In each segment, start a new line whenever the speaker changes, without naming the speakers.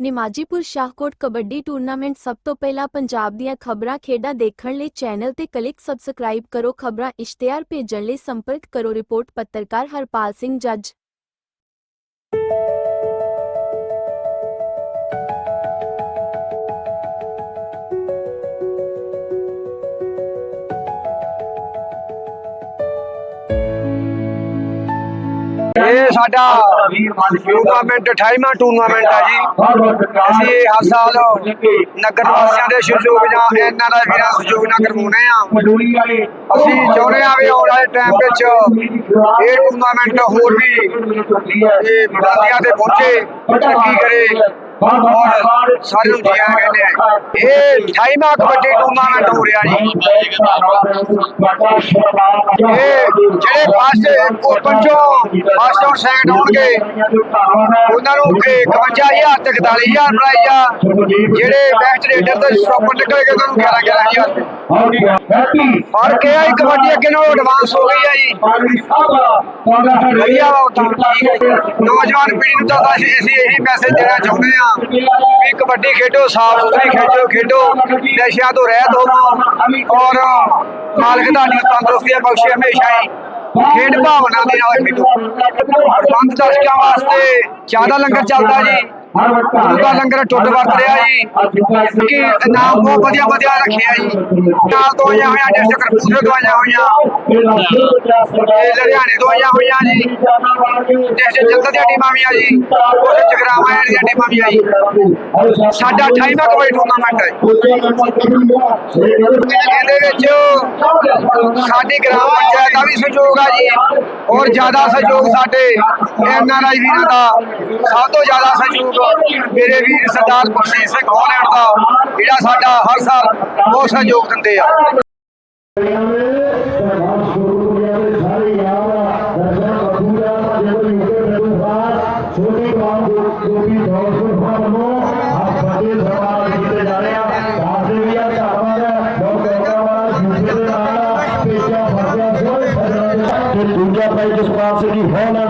ਨਿਮਾਜੀਪੁਰ Shahkot kabaddi tournament ਸਭ ਤੋਂ ਪਹਿਲਾਂ ਪੰਜਾਬ ਦੀਆਂ ਖਬਰਾਂ ਖੇਡਾਂ ਦੇਖਣ ਲਈ ਚੈਨਲ ਤੇ ਕਲਿੱਕ ਸਬਸਕ੍ਰਾਈਬ ਕਰੋ, ਖਬਰਾਂ ਇਸ਼ਤਿਹਾਰ ਭੇਜਣ ਲਈ ਸੰਪਰਕ ਕਰੋ, ਰਿਪੋਰਟ ਪੱਤਰਕਾਰ ਹਰਪਾਲ ਸਿੰਘ ਜੱਜ।
ਇਹ ਸਾਡਾ ਟੂਰਨਾਮੈਂਟ 28ਵਾਂ ਟੂਰਨਾਮੈਂਟ ਆ ਜੀ। ਅਸੀਂ ਹਰ ਸਾਲ ਨਗਰ ਵਾਸੀਆਂ ਦੇ ਸਹਿਯੋਗ ਨਾਲ ਇਹਨਾਂ ਦਾ ਵੀਰਾਂ ਸਹਿਯੋਗ ਨਾਲ ਕਰਵਾਉਂਦੇ ਆ ਅਸੀਂ ਚਾਹੁੰਦੇ ਆ ਵੀ ਆਉਣ ਵਾਲੇ ਟਾਈਮ ਵਿੱਚ ਇਹ ਟੂਰਨਾਮੈਂਟ ਹੋਰ ਵੀ ਇਹ ਬਰਾਦੀਆਂ ਤੇ ਪਹੁੰਚੇ। ਤਰੱਕੀ ਕਰੇ। ਔਰ ਸਾਰਿਆਂ ਨੂੰ ਜੀਆ ਕਹਿੰਦੇ ਆ ਇਹ 28ਵਾਂ ਕਬੱਡੀ ਟੂਰਨਾਮੈਂਟ ਹੋ ਰਿਹਾ ਜੀ। ਇਹ ਜਿਹੜੇ ਫਸਟ ਚੋਂ ਫਸਟ ਔਰ ਸੈਕੰਡ ਹੋਣਗੇ ਉਹਨਾਂ ਨੂੰ 51000 ਤੇ 41000 ਪ੍ਰਾਈਜ਼ ਆ। ਜਿਹੜੇ ਬੈਸਟ ਰੇਡਰ ਤੇ ਸਟਾਪਰ ਨਿਕਲੇਗੇ ਉਹਨਾਂ ਨੂੰ 11 11000 ਫ਼ਰਕ ਇਹ ਆ ਜੀ ਕਬੱਡੀ ਅੱਗੇ ਨਾਲੋਂ ਐਡਵਾਂਸ ਹੋ ਗਈ ਆ ਜੀ। ਵਧੀਆ ਹੈ। ਨੌਜਵਾਨ ਪੀੜ੍ਹੀ ਨੂੰ ਤਾਂ ਅਸੀਂ ਇਹੀ ਮੈਸੇਜ ਦੇਣਾ ਚਾਹੁੰਦੇ ਆ। ਵੀ ਕਬੱਡੀ ਖੇਡੋ, ਸਾਫ਼ ਸੁਥਰੀ ਖੇਡੋ ਖੇਡੋ, ਨਸ਼ਿਆਂ ਤੋਂ ਰਹਿਤ ਹੋਵੋ। ਔਰ ਮਾਲਕ ਤੁਹਾਡੀ ਤੰਦਰੁਸਤੀ ਬਖਸ਼ੇ ਹਮੇਸ਼ਾ ਹੀ। ਖੇਡ ਭਾਵਨਾ ਦੇ ਨਾਲ ਖੇਡੋ। ਪੰਜ ਦਰਸ਼ਕਾਂ ਵਾਸਤੇ ਜ਼ਿਆਦਾ ਲੰਗਰ ਚੱਲਦਾ ਜੀ। ਗੁਰੂ ਦਾ ਲੰਗਰ ਟੁੱਟ ਵਰਤ ਰਿਹਾ ਜੀ। ਕਿ ਨਾਮ ਬਹੁਤ ਵਧੀਆ ਵਧੀਆ ਰੱਖਿਆ ਜੀ। ਨਾਲ ਤੋਂ ਆਈਆਂ ਹੋਈਆਂ ਡਿਸਟ੍ਰਿਕਟ ਕਪੂਰਥਲੇ ਤੋਂ ਆਈਆਂ ਹੋਈਆਂ। ਤੇ ਲੁਧਿਆਣੇ ਤੋਂ ਆਈਆਂ ਹੋਈਆਂ ਜੀ। ਡਿਸਟ੍ਰਿਕਟ ਜਲੰਧਰ ਦੀਆਂ ਟੀਮਾਂ ਵੀ ਆ ਜੀ ਉਸ ਜਗਰਾਵਾਂ ਦੀਆਂ ਟੀਮਾਂ ਵੀ ਆ ਜੀ। ਸਾਡਾ 28ਵਾਂ ਕਬੱਡੀ ਟੂਰਨਾਮੈਂਟ ਹੈ। ਇਹਦੇ ਵਿੱਚ ਸਾਡੀ ਗ੍ਰਾਮ ਪੰਚਾਇਤ ਦਾ ਵੀ ਸਹਿਯੋਗ ਆ ਜੀ। ਔਰ ਜ਼ਿਆਦਾ ਸਹਿਯੋਗ ਸਾਡੇ ਐਨਆਰਆਈ ਵੀਰਾਂ ਦਾ। ਸਭ ਤੋਂ ਜ਼ਿਆਦਾ ਸਹਿਯੋਗ ਮੇਰੇ ਵੀਰ ਸਰਦਾਰ ਗੁਰਜੀਤ ਸਿੰਘ ਹੋਲੈਂਡ ਦਾ ਜਿਹੜਾ ਸਾਡਾ ਹਰ ਸਾਲ ਬਹੁਤ ਸਹਿਯੋਗ ਦਿੰਦੇ ਆ।
ਛੋਟੀ ਕੌਮ ਗੋਪੀ ਦੌਲਪੁਰ ਵੱਲੋਂ ਆਪ ਫਤਿਹ ਸਵਾਲ ਕੀਤੇ ਜਾ ਰਹੇ ਆ ਦਾਸੇ ਵੀ ਆ ਧੰਨਵਾਦ ਬਹੁਤ ਧੰਨਵਾਦ ਜੂਸੇ ਦੇ ਨਾਲ ਪੇਸ਼ਾ ਫਸਿਆ ਸੋਹਣੇ ਸਜਣਾ ਤੇ ਦੂਜਾ ਭਾਈ ਜਸਪਾਲ ਸਿੰਘ ਜੀ ਹੋਲੈਂਡ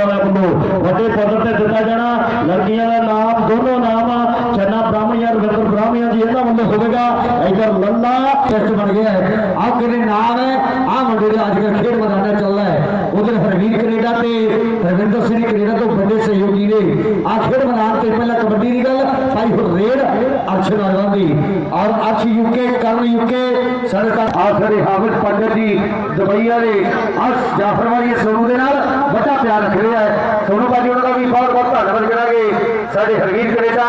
ਕਾਰਪੁਰ ਵਾਲਾ ਵੱਲੋਂ ਵੱਡੇ ਪੱਧਰ ਤੇ ਦਿੱਤਾ ਜਾਣਾ। ਲੜਕੀਆਂ ਦਾ ਨਾਮ, ਦੋਨੋਂ ਨਾਮ, ਚੰਨਾ ਬ੍ਰਾਹਮਣੀਆ, ਰਵਿੰਦਰ ਬ੍ਰਾਹਮਣੀਆ ਜੀ, ਇਹਨਾਂ ਵੱਲੋਂ ਹੋਵੇਗਾ। ਇਧਰ ਲੱਲਾ ਟੈਸਟ ਬਣ ਗਿਆ ਹੈ। ਆਹ ਕਿਹਦੇ ਨਾਮ ਹੈ ਆਹ ਮੁੰਡੇ ਦਾ ਅੱਜ ਕੱਲ੍ਹ ਖੇਡ ਮੈਦਾਨਾਂ ਚੱਲਦਾ ਹੈ। ਉਧਰ ਹਰਵੀਰ ਕੈਨੇਡਾ ਤੇ ਰਵਿੰਦਰ ਸਿੰਘ ਕੈਨੇਡਾ ਤੋਂ ਵੱਡੇ ਸਹਿਯੋਗੀ ਨੇ। ਆਹ ਖੇਡ ਮੈਦਾਨ ਤੇ ਪਹਿਲਾਂ ਕਬੱਡੀ ਦੀ ਗੱਲ, ਭਾਈ ਹੁਣ ਰੇਡ ਅਰਸ਼ ਨੌਜਵਾਨ ਦੀ। ਔਰ ਅਰਸ਼ ਯੂਕੇ ਕਰਨ ਯੂਕੇ ਸਾਡੇ ਤਾਂ ਆਖਰੀ ਹਾਮਿਦ ਪੰਡਤ ਜੀ ਦੁਬਈ ਵਾਲੇ ਅਰਸ਼ ਜਾਫਰ ਸੋਨੂ ਦੇ ਨਾਲ ਵੱਡਾ ਪਿਆਰ ਰੱਖ ਰਿਹਾ ਹੈ। ਸੋਨੂ ਬਾਜੀ ਉਹਨਾਂ ਦਾ ਵੀ ਬਹੁਤ ਬਹੁਤ ਧੰਨਵਾਦ ਕਰਾਂਗੇ। ਸਾਡੇ Harveer Canada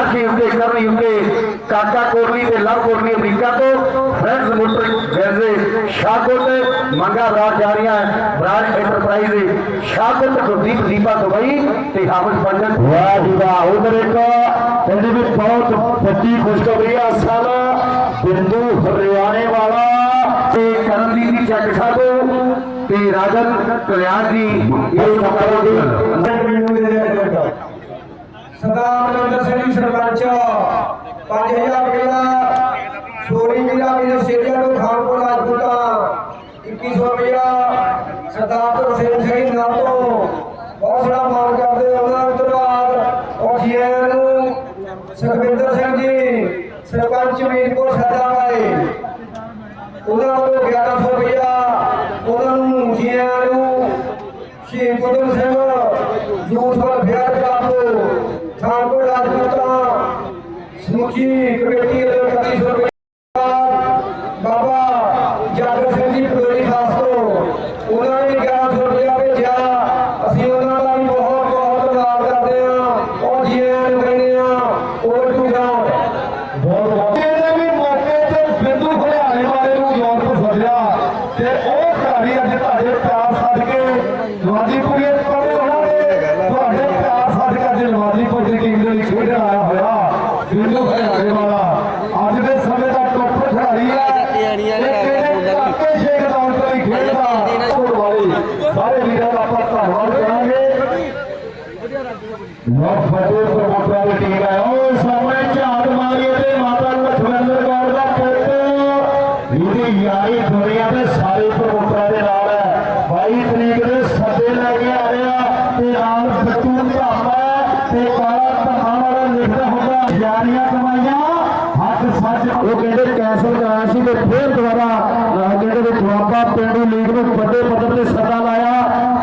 Arsh UK Karan UK Kaka Kohli ਤੇ ਲਵ ਕੋਹਲੀ ਅਮਰੀਕਾ ਤੋਂ, ਫਰੈਂਡਸ ਮੋਟਰ ਵੈਸੇ ਸ਼ਾਹਕੋਟ, ਮੰਗਾ ਰਾਜ ਜਾ ਰਹੀਆਂ ਬ੍ਰਾਂਡ ਐਂਟਰਪ੍ਰਾਈਜ਼ ਦੇ ਸ਼ਾਹਕੋਟ ਗੁਰਦੀਪ ਦੀਪਾ ਦੁਬਈ ਤੇ ਹਾਮਿਦ ਪੰਡਤ। ਵਾਹ ਜੀ ਵਾਹ, ਉਧਰ ਇੱਕ ਕਹਿੰਦੇ ਵੀ ਬਹੁਤ ਵੱਡੀ ਖੁਸ਼ਖਬਰੀ ਆ ਸਾਲ ਬਿੰਦੂ ਹਰਿਆਣੇ ਵਾਲਾ। ਤੇ ਕਰਨਦੀਪ ਦੀ ਚੱਕ ਸਾਹਿਬ ਤੇ ਰਾਜਨ ਕਲਿਆਣ ਜੀ, ਇਹ ਕਪੜੇ
ਸਰਦਾਰ ਮਨਿੰਦਰ ਸਿੰਘ ਜੀ, ਸਰਪੰਚ। 5000 ਰੁਪਏ ਦਾ ਸੋਰੀ ਵੀਰਾ ਵੀਰ ਸੇਰੀਆ ਤੋਂ ਖਾਨਪੁਰ ਰਾਜਪੂਤਾ। 2100 ਰੁਪਇਆ ਸਰਦਾਰ ਤਰਸੇਮ ਸਿੰਘ ਨਾਮ ਤੋਂ ਬਹੁਤ ਸਾਰਾ ਮਾਣ ਕਰਦੇ ਹਾਂ। ਉਹਨਾਂ ਦਾ ਧੰਨਵਾਦ ਔਰ ਜੀ ਆਇਆਂ ਨੂੰ ਸੁਖਵਿੰਦਰ ਸਿੰਘ ਜੀ ਸਰਪੰਚ ਮੀਰਪੁਰ ਸਾਡਾ ਭਾਈ ਉਹਨਾਂ ਨੂੰ 1100 ਰੁਪਇਆ ਉਹਨਾਂ ਨੂੰ ਜੀ ਆਇਆਂ ਨੂੰ Shaheed Udham Singh youth welfare club Khanpur Rajputan ਸਮੁੱਚੀ ਕਮੇਟੀ ਦੇ 3100 ਰੁਪਏ ਬਾਬਾ ਜਾਗਰ ਸਿੰਘ ਜੀ ਪਟੋਰੀ ਖਾਸ ਤੋਂ ਉਹਨਾਂ ਨੇ 1100 ਰੁਪਇਆ ਭੇਜਿਆ ਅਸੀਂ ਉਹਨਾਂ ਦਾ ਵੀ ਬਹੁਤ ਬਹੁਤ ਧੰਨਵਾਦ ਕਰਦੇ ਹਾਂ ਉਹ ਜੀ ਆਇਆਂ ਨੂੰ ਕਹਿੰਦੇ ਹਾਂ ਓਵਰ ਟੂ ਗਰਾਊਂਡ
ਬਹੁਤ ਬਹੁਤ ਇਹਦੇ ਵੀ ਮੌਕੇ ਤੇ ਬਿੰਦੂ ਹਰਿਆਣੇ ਵਾਲੇ ਨੂੰ ਯੂਰਪ ਸੱਦਿਆ ਤੇ ਉਹ ਖਿਡਾਰੀ ਅੱਜ ਤੁਹਾਡੇ ਪਿਆਰ ਸਦਕੇ ਨਵਾਜ਼ੀਪੁਰੇ ਪੜੇ ਹੋਣਗੇ ਤੁਹਾਡੇ ਪਿਆਰ ਸਦਕੇ ਅੱਜ ਨਵਾਜ਼ੀਪੁਰ ਦੀ ਟੀਮ ਦੇ ਲਈ ਖੇਡਣ ਆਇਆ ਹੋਇਆ ਬਿੰਦੂ ਹਰਿਆਣੇ ਵਾਲਾ ਅੱਜ ਦੇ ਸਮੇਂ ਦਾ ਟੌਪ ਖਿਡਾਰੀ ਹੈ ਇਹ ਕਿਹੜੇ ਕਾਕੇ ਸ਼ੇਖ ਦੌੜ ਤੋਂ ਹੀ ਖੇਡਦਾ। ਹੋਰ ਵਾਲੇ ਸਾਰੇ ਵੀਰਾਂ ਦਾ ਆਪਾਂ ਧੰਨਵਾਦ ਕਰਾਂਗੇ। ਬਹੁਤ ਵੱਡੇ ਪ੍ਰਮੋਟਰਾਂ ਦੀ ਟੀਮ ਹੈ ਉਹ ਸਾਹਮਣੇ ਝਾੜ ਮਾਰੀਏ ਤੇ ਮਾਤਾ ਲਖਵਿੰਦਰ ਕੌਰ ਦਾ ਪੁੱਤ। ਇਹਦੀ ਯਾਰੀ ਦੁਨੀਆ ਦੇ ਸਾਰੇ ਪ੍ਰਮੋਟਰਾਂ ਦੇ ਨਾਲ ਹੈ। 22 ਤਰੀਕ ਦੇ ਸੱਦੇ ਲੈ ਕੇ ਆ ਰਿਹਾ ਤੇ ਨਾਲ ਬੱਟੂ ਧਾਮਾ ਤੇ ਕਾਲਾ ਧਾਮਾ ਵਾਲਾ ਫੇਰ ਦੁਬਾਰਾ ਅਹ ਕਹਿੰਦੇ ਵੀ ਦੁਆਬਾ ਪਿੰਡੂ ਲੀਗ ਨੂੰ ਵੱਡੇ ਪੱਧਰ ਤੇ ਸੱਦਾ ਲਾਇਆ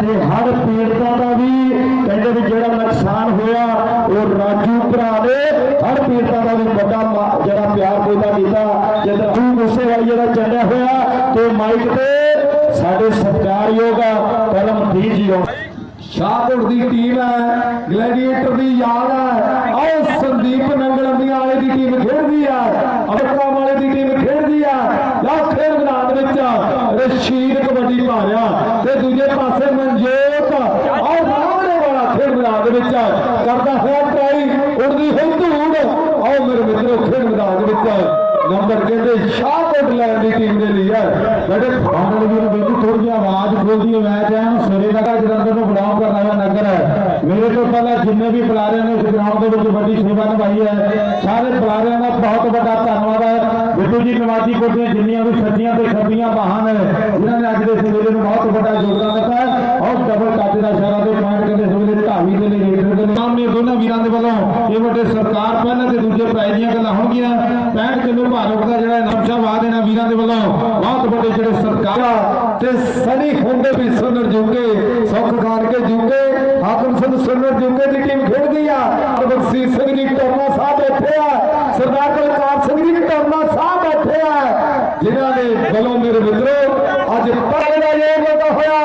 ਤੇ ਹਰ ਪੀੜਤਾਂ ਦਾ ਵੀ ਕਹਿੰਦੇ ਵੀ ਜਿਹੜਾ ਨੁਕਸਾਨ ਹੋਇਆ ਉਹ ਰਾਜੂ ਭਰਾ ਨੇ ਹਰ ਪੀੜਤਾਂ ਦਾ ਵੀ ਵੱਡਾ ਜਿਹੜਾ ਪਿਆਰ ਪੂਜਾ ਕੀਤਾ। ਜਦੋਂ ਉਹ ਗੁੱਸੇ ਵਾਲੀ ਜਿਹੜਾ ਚੱਲਿਆ ਹੋਇਆ, ਤੇ ਮਾਈਕ ਤੇ ਸਾਡੇ ਸਤਿਕਾਰਯੋਗ ਕਰਮਦੀਪ ਜੀ ਆਉਣ। ਸ਼ਾਹਪੁਰ ਦੀ ਟੀਮ ਹੈ, ਗਲੈਡੀਏਟਰ ਦੀ ਯਾਦ ਹੈ। ਆਓ, ਸੰਦੀਪ ਨੰਗਲੰਬੀਆਂ ਵਾਲੇ ਦੀ ਟੀਮ ਖੇਡਦੀ ਹੈ ਅਮਰਕਾ ਵਾਲੇ ਦੀ ਟੀਮ ਖੇਡਦੀ ਹੈ ਲਓ ਖੇਡ ਮੈਦਾਨ ਵਿੱਚ ਰਸ਼ੀਦ ਕਬੱਡੀ ਭਾਰਿਆ। ਤੇ ਦੂਜੇ ਪਾਸੇ ਮਨਜੋਤ ਆਓ ਰਾਮਣੇ ਵਾਲਾ ਖੇਡ ਮੈਦਾਨ ਦੇ ਵਿੱਚ ਕਰਦਾ ਹੋਇਆ ਟਰਾਈ ਉੜਦੀ ਹੋਈ ਧੂੜ ਆਓ ਮੇਰੇ ਮਿੱਤਰੋ ਖੇਡ ਮੈਦਾਨ ਦੇ ਵਿੱਚ ਨੰਬਰ ਕਹਿੰਦੇ ਸ਼ਾਹਕੋਟ ਲੈਣ ਦੀ ਟੀਮ ਦੇ ਲਈ ਹੈ। ਬੇਟੇ ਫਾਈਨਲ ਵੀ ਬੇਟੀ ਥੋੜੀ ਜਿਹੀ ਆਵਾਜ਼ ਖੋਲਦੀ ਹੈ ਮੈਚ ਹੈ ਨੂੰ ਸਵੇਰੇ ਦਾ ਜਲੰਧਰ ਨੂੰ ਬਲੌਂਗ ਕਰਨ ਵਾਲਾ ਨਗਰ ਹੈ। ਮੇਰੇ ਤੋਂ ਪਹਿਲਾਂ ਜਿੰਨੇ ਵੀ ਬੁਲਾਰਿਆਂ ਨੇ ਇਸ ਗਰਾਊਂਡ ਦੇ ਵਿੱਚ ਵੱਡੀ ਸੇਵਾ ਨਿਭਾਈ ਹੈ। ਸਾਰੇ ਬੁਲਾਰਿਆਂ ਦਾ ਬਹੁਤ ਵੱਡਾ ਧੰਨਵਾਦ ਹੈ। ਬਿੱਟੂ ਜੀ ਨਵਾਜੀ ਕੋਟ ਦੀਆਂ ਜਿੰਨੀਆਂ ਵੀ ਸੱਜੀਆਂ ਤੇ ਖੱਬੀਆਂ ਬਾਹਾਂ ਨੇ, ਜਿਨ੍ਹਾਂ ਨੇ ਅੱਜ ਦੇ ਸਵੇਰੇ ਨੂੰ ਬਹੁਤ ਵੱਡਾ ਯੋਗਦਾਨ ਦਿੱਤਾ ਡਬਲ ਕਾਤੇ ਦਾ ਇਸ਼ਾਰਾ ਦੇ ਪੁਆਇੰਟ ਕਹਿੰਦੇ ਸਵੇਰੇ ਢਾਵੀ ਦੇ ਲਈ ਰੇਡਰ ਦੇ ਸਾਹਮਣੇ ਦੋਨਾਂ ਵੀਰਾਂ ਦੇ ਵੱਲੋਂ ਇਹ ਵੱਡੇ ਸਰਕਾਰ ਪਹਿਲਾਂ ਤੇ ਦੂਜੇ ਪ੍ਰਾਈਜ਼ ਦੀਆਂ ਗੱਲਾਂ ਹੋਣਗੀਆਂ। 65 ਕਿਲੋ ਭਾਰਤ ਦਾ ਜਿਹੜਾ ਇਨਾਮ ਸ਼ਾਬਾਦ ਇਹਨਾਂ ਵੀਰਾਂ ਦੇ ਵੱਲੋਂ। ਬਹੁਤ ਵੱਡੇ ਜਿਹੜੇ ਸਰਕਾਰ ਤੇ ਸਨੀ ਹੁੰਦੇ ਵੀ ਸੁਨਰ ਜੁਗੇ, ਸੁੱਖ ਖਾਨ ਕੇ ਜੁਗੇ, ਹਾਕਮ ਸਿੰਘ ਸੁਨਰ ਜੁਗੇ ਦੀ ਟੀਮ ਖੇਡਦੀ ਆ। ਬਖਸ਼ੀ ਸਿੰਘ ਜੀ ਟੋਨਾ ਸਾਹਿਬ ਬੈਠੇ ਆ। ਸਰਦਾਰ ਬਲਕਾਰ ਸਿੰਘ ਜੀ ਟਰਨਾ ਸਾਹਿਬ ਬੈਠੇ ਆ। ਜਿਨ੍ਹਾਂ ਦੇ ਵੱਲੋਂ ਮੇਰੇ ਮਿੱਤਰੋ, ਅੱਜ ਪਹਿਲੇ ਦਾ ਯੋਗ ਹੋਇਆ।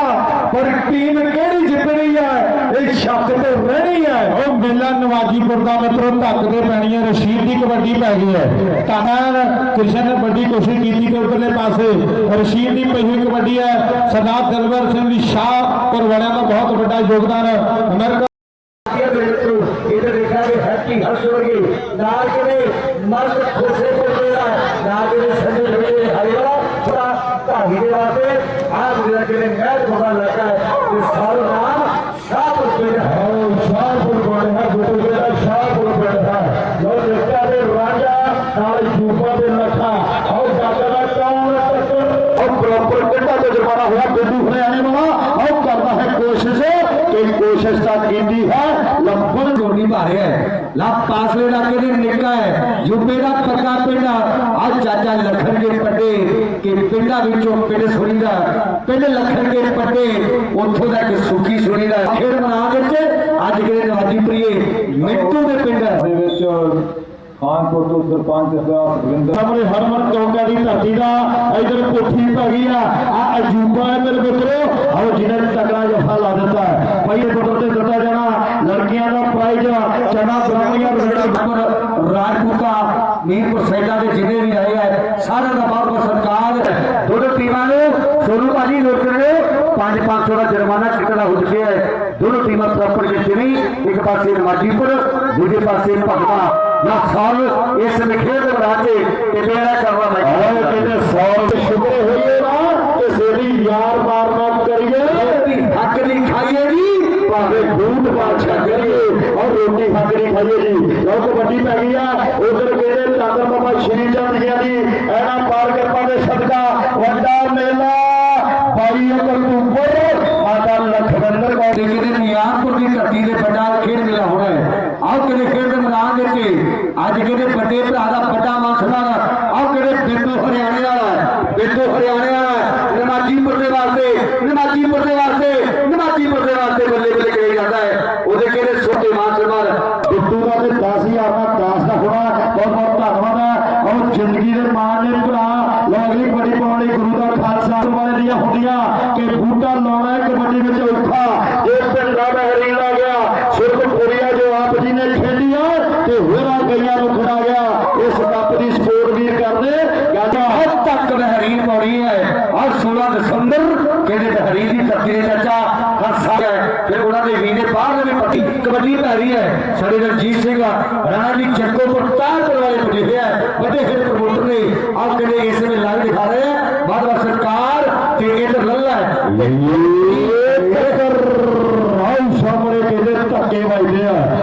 ਪਰ ਟੀਮ ਕਿਹੜੀ ਜਿੱਤਣੀ ਹੈ? ਇਹ ਸ਼ੱਕ ਤੇ ਰਹਿਣੀ ਹੈ। ਉਹ ਮੇਲਾ ਨਵਾਜੀਪੁਰ ਦਾ ਮਿੱਤਰੋ, ਧੱਕ ਤੇ ਪੈਣੀ ਹੈ। ਰਸ਼ੀਦ ਦੀ ਕਬੱਡੀ ਪੈ ਗਈ ਹੈ। ਤਾਨਾਂ ਕ੍ਰਿਸ਼ਨ ਨੇ ਵੱਡੀ ਕੋਸ਼ਿਸ਼ ਕੀਤੀ ਤੇ ਉਧਰਲੇ ਪਾਸੇ ਰਸ਼ੀਦ ਦੀ ਪਈ ਕਬੱਡੀ ਹੈ। ਸਰਦਾਰ ਦਲਵਰ ਸਿੰਘ ਦੀ ਸ਼ਾਹ ਵਾਲਿਆਂ ਦਾ ਬਹੁਤ ਵੱਡਾ ਯੋਗਦਾਨ ਹੈ। ਅਮਰੀਕਾ
ਇਹਦੇ ਦੇਖਿਆ ਵੀ ਹੈਪੀ ਹਰਸ਼ ਵਰਗੀ ਨਾਲ ਕਿਵੇਂ ਮਰਦ ਖੁਸ਼ੇ ਕੋ ਤੇਰਾ ਨਾਲ ਕਿਵੇਂ ਸੰਜੇ ਜਿਹੜੇ ਹਰੇ ਵਾਲਾ ਛੋਟਾ ਧਾਗੀ ਦੇ ਵਾਸਤੇ ਆਹ ਜਿਹੜਾ ਕਿਵੇਂ ਮੈਚ ਬਣਾ ਲੱਗਾ ਹੈ ਤੇ ਸਾਰਾ ਨਾਮ ਸ਼ਾਹਪੁਰ ਪਿੰਡ ਹੈ
ਸ਼ਾਹਪੁਰ ਕੋਲ ਹੈ ਗੁਰੂ ਜੀ ਦਾ ਸ਼ਾਹਪੁਰ ਪਿੰਡ ਹੈ ਲੋ ਦੇਖਿਆ ਤੇ ਰਾਜਾ ਨਾਲ ਯੂਪਾ ਦੇ ਲੱਖਾ ਆਓ ਜਾਗਾ ਦਾ ਕੌਣ ਟੱਕਰ ਉਹ ਪ੍ਰੋਪਰ ਕਿੱਡਾ ਜੁਰਮਾਨਾ ਹੋਇਆ ਬਿੱਦੂ ਹਰਿਆਣੇ ਵਾਲਾ ਆਓ ਕਰਦਾ ਹੈ ਕੋਸ਼ਿਸ਼ ਕਿ ਕੋਸ਼ਿਸ਼ ਤਾਂ ਕੀਤੀ ਹੈ ਲੰਬਨ
ਗੋਡੀ ਭਾਰਿਆ ਹੈ ਲਾ ਪਾਸਲੇ ਇਲਾਕੇ ਦੇ ਨਿੱਕਾ ਹੈ ਯੂਪੀ ਦਾ ਪੱਕਾ ਪਿੰਡ ਆ ਚਾਚਾ ਲਖਣ ਕੇ ਪੱਟੇ ਕਿ ਪਿੰਡਾਂ ਵਿੱਚੋਂ ਪਿੰਡ ਸੁਣੀ ਦਾ ਪਿੰਡ ਲਖਣ ਕੇ ਪੱਟੇ ਉੱਥੋਂ ਦਾ ਇੱਕ ਸੁਖੀ ਸੁਣੀ ਦਾ ਖੇਡ ਮਨਾ ਵਿੱਚ ਅੱਜ ਕਿਹੜੇ ਨਵਾਜੀ ਪ੍ਰੀਏ ਮਿੱਟੂ ਦੇ ਪਿੰਡ
ਦੇ ਵਿੱਚ ਖਾਨਪੁਰ ਤੋਂ ਸਰਪੰਚ ਦਾ ਸੁਖਵਿੰਦਰ ਸਾਹਮਣੇ ਹਰਮਨ ਚੌਂਕਾ ਦੀ ਧਰਤੀ ਦਾ ਇਧਰ ਕੋਠੀ ਪੈ ਗਈ ਆ ਆ ਅਜੂਬਾ ਹੈ ਮੇਰੇ ਮਿੱਤਰੋ। ਆਓ ਜਿਹਨੇ ਵੀ ਤਕੜਾ ਜਫਾ ਲਾ ਦਿੱਤਾ ਹੈ। ਪਹਿਲੇ ਨੰਬਰ ਤੇ ਦਿੱਤਾ ਜਾਣਾ ਲੜਕੀਆਂ ਦਾ ਪ੍ਰਾਈਜ਼ ਚਨਾ ਬਰਾਮੀਆਂ
ਨੰਬਰ ਰਾਜਪੂਤਾ ਮੀਰਪੁਰ ਸੈਦਾ ਦੇ ਜਿੰਨੇ ਵੀ ਰਹੇ ਹੈ ਸਾਰਿਆਂ ਦਾ ਬਹੁਤ ਬਹੁਤ ਸਤਿਕਾਰ। ਦੋਨੋਂ ਟੀਮਾਂ ਨੂੰ, ਸੋਨੂ ਭਾਜੀ ਨੋਟ ਕਰਿਓ 5-500 ਦਾ ਜੁਰਮਾਨਾ ਟਿਕਟ ਹੋ ਚੁੱਕਿਆ ਹੈ। ਦੋਨੋਂ ਟੀਮਾਂ ਪ੍ਰੋਪਰ ਜਿੱਤੇ ਨਹੀਂ ਇੱਕ ਪਾਸੇ ਨਵਾਜੀਪੁਰ ਦੂਜੇ ਪਾਸੇ ਭਗਵਾ। ਨਾ ਸਾਲ ਇਸ ਨਿਖੇੜ ਦੇ ਰਾਜੇ ਤੇ ਮੇਰਾ ਕਰਵਾ ਮੈਂ
ਕਹਿੰਦੇ ਸੌ ਦੇ ਸ਼ੁਕਰ ਹੋਈਏ ਨਾ ਕਿ ਸੇਰੀ ਯਾਰ ਮਾਰ ਨਾ ਕਰੀਏ
ਹੱਕ ਦੀ ਖਾਈਏ ਜੀ।
ਭਾਵੇਂ ਬੂਟ ਬਾਦਸ਼ਾਹ ਕਰੀਏ ਔਰ ਰੋਟੀ ਹੱਕ ਦੀ ਖਾਈਏ ਜੀ। ਲੋ ਕਬੱਡੀ ਪੈ ਗਈ ਆ ਉਧਰ ਕਹਿੰਦੇ ਤਾਦਰ ਬਾਬਾ ਸ਼੍ਰੀ ਚੰਦ ਜੀ ਦੀ ਐਨਾ ਪਾਰ ਕਿਰਪਾ ਦੇ ਸਦਕਾ ਵੱਡਾ ਮੇਲਾ ਭਾਈ ਅਕਲਪੁਰ ਮਾਤਾ ਲਖਵਿੰਦਰ ਕੌਰ
ਤੇ ਕਿਤੇ ਨਿਆਮਪੁਰ ਦੀ ਧਰਤੀ ਦੇ ਵੱਡਾ ਖੇਡ ਮੇਲਾ ਹੋਣਾ ਹੈ ਆਓ ਕਿਤੇ ਖੇਡ ਦੇ ਮੈਦਾਨ ਵਿੱਚ ਅੱਜ ਕਿਤੇ ਵੱਡੇ ਭਰਾ ਦਾ ਵੱਡਾ ਮਸਲਾ ਆਓ ਕਿਤੇ ਬਿੰਦੂ ਹਰਿਆਣੇ ਵਾਲਾ ਬਿੰਦੂ ਹਰਿਆਣੇ ਵਾਲਾ ਨਮਾਜੀਪੁਰ ਦੇ ਵਾਸਤੇ ਨਮਾਜੀਪੁਰ ਦੇ ਵਾਸਤੇ ਨਮਾਜੀਪੁਰ ਦੇ ਵਾਸਤੇ ਬੱਲੇ ਬੱਲੇ ਕਰੇ ਜਾਂਦਾ ਹੈ। ਉਹਦੇ ਕਿਹੜੇ ਛੋਟੇ ਮਾਂ ਸਰਦਾਰ
ਬਿੱਟੂ ਦਾ ਤੇ 10000 ਦਾ ਕਾਸ ਦਾ ਹੋਣਾ ਬਹੁਤ ਬਹੁਤ ਧੰਨਵਾਦ ਹੈ। ਔਰ ਜ਼ਿੰਦਗੀ ਦੇ ਮਾਣ ਦੇ ਭਰਾ ਲੋ ਅਗਲੀ ਬੜੀ ਪਾਉਣ ਗੁਰੂ ਦਾ ਖਾਲਸਾ ਵਾਲੇ ਦੀਆਂ ਹੁੰਦੀਆਂ ਕਿ ਬੂਟਾ ਲਾਉਣਾ ਕਬੱਡੀ ਵਿੱਚ ਔਖਾ। ਜੇ ਪਿੰਡਾ ਬਹਿਰੀ ਲਾ ਗਿਆ। ਸਿਰਫ ਕੁੜੀਆਂ ਜੋ ਆਪ ਜੀ ਨੇ ਖੇਡੀਆਂ ਤੇ ਹੋਰਾਂ ਗਈਆਂ ਨੂੰ ਖੜਾ ਗਿਆ ਇਸ ਕੱਪ ਦੀ ਕਰਦੇ ਕਹਿੰਦਾ
ਅੱਜ ਤੱਕ ਬਹਿਰੀਨ ਪੌੜੀ ਹੈ। ਔਰ 16 ਦਸੰਬਰ ਕਹਿੰਦੇ ਬਹਿਰੀਨ ਦੀ ਧਰਤੀ ਦੇ ਚਾਚਾ ਹਰ ਸਾਲ ਹੈ। ਫਿਰ ਉਹਨਾਂ ਦੇ ਵੀਰੇ ਬਾਹਰ ਦੇ ਵੀ ਪੱਟੀ ਕਬੱਡੀ ਪੈ ਰਹੀ ਹੈ। ਸਾਡੇ ਰਣਜੀਤ ਸਿੰਘ ਰਾਣਾ ਜੀ ਚੱਕੋ ਪ੍ਰਤਾਪਪੁਰ ਵਾਲੇ ਪੁੱਜੇ ਹੋਏ ਹੈ ਵੱਡੇ ਖੇਡ ਪ੍ਰਮੋਟਰ ਨੇ। ਆਹ ਕਹਿੰਦੇ ਇਸ ਵੇਲੇ ਲਾਈਵ ਦਿਖਾ ਰਹੇ ਹੈ ਬਾਦ ਬਾਦ ਸਰਕਾਰ ਤੇ ਇਧਰ ਲੱਲਾ ਹੈ।
ਰਾਉ ਸਾਹਮਣੇ ਕਹਿੰਦੇ ਧੱਕੇ ਵੱਜਦੇ ਆ।